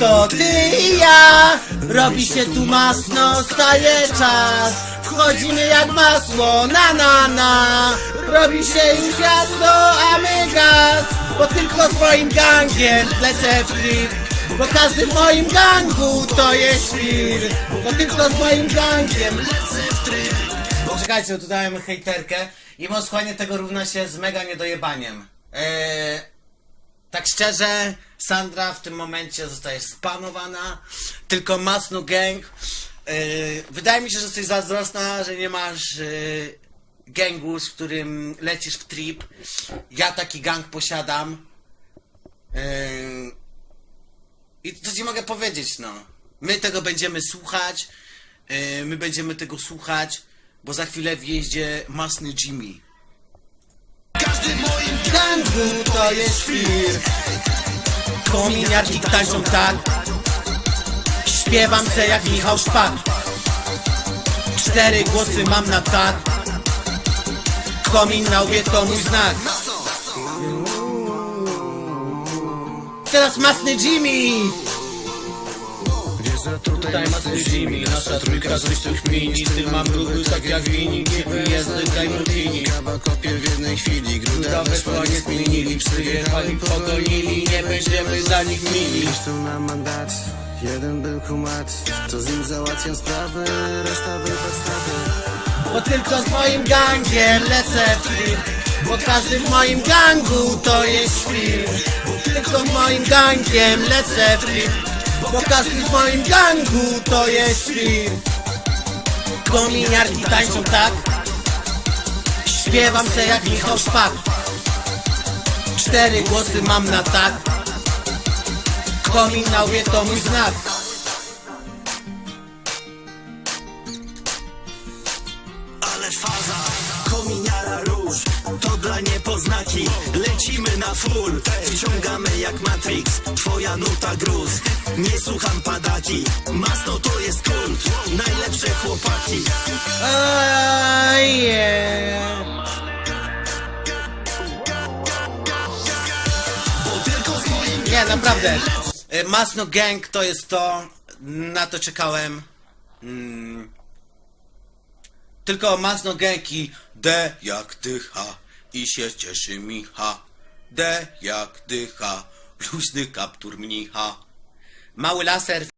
To ty i ja, robi się tu masno, staje czas. Wchodzimy jak masło, na na na. Robi się już jasno, a my gaz. Bo tylko z moim gangiem lecę w trip. Bo każdy w moim gangu to jest świr. Bo tylko z moim gangiem lecę w trip. Czekajcie, tu dałem hejterkę. I moskwanie tego równa się z mega niedojebaniem. Eee, tak szczerze, Sandra w tym momencie zostaje spanowana. Tylko Masno Gang. Yy, wydaje mi się, że jesteś zazdrosna, że nie masz yy, gangu, z którym lecisz w trip. Ja taki gang posiadam. Yy, I co ci mogę powiedzieć, no? My tego będziemy słuchać. My będziemy tego słuchać, bo za chwilę wjeździe Masny Jimmy. Każdy w moim gangu to jest świr. Kominiarki tańczą tak. Śpiewam se jak Michał Szpak. Cztery głosy mam na tak. Komin na łbie to mój znak. Teraz masny Jimmy Tutaj masny Jimmy, nasza trójka coś tu kmini mam ruchy tak jak wini, kiedy jezdy daj martini. Kawa kopie w jednej chwili Gruda weszła, nie zmienili, przyjechali, pogonili Nie będziemy dla nich mili. Są na mandat? Jeden był kumat. To z nim załatwiam sprawy Reszta był podstawy. Bo tylko z moim gangiem lecę trip. Bo każdy w moim gangu to jest świr Tylko z moim gangiem lecę w Bo każdy w moim gangu to jest świr. Kominiarki tańczą tak. Śpiewam se jak Michał Szpak Cztery głosy mam na tak. Komin na łbie to mój znak. Ale faza, kominiara To dla niepoznaki Lecimy na full Wciągamy jak Matrix Twoja nuta gruz Nie słucham padaki Masno to jest kult Najlepsze chłopaki Oh, yeah. Nie, naprawdę. E, Masno Gang to jest to. Na to czekałem. Mm. Tylko Masno Gang i D jak dycha. I się cieszy Micha. D jak dycha. Luźny kaptur mnicha. Mały laser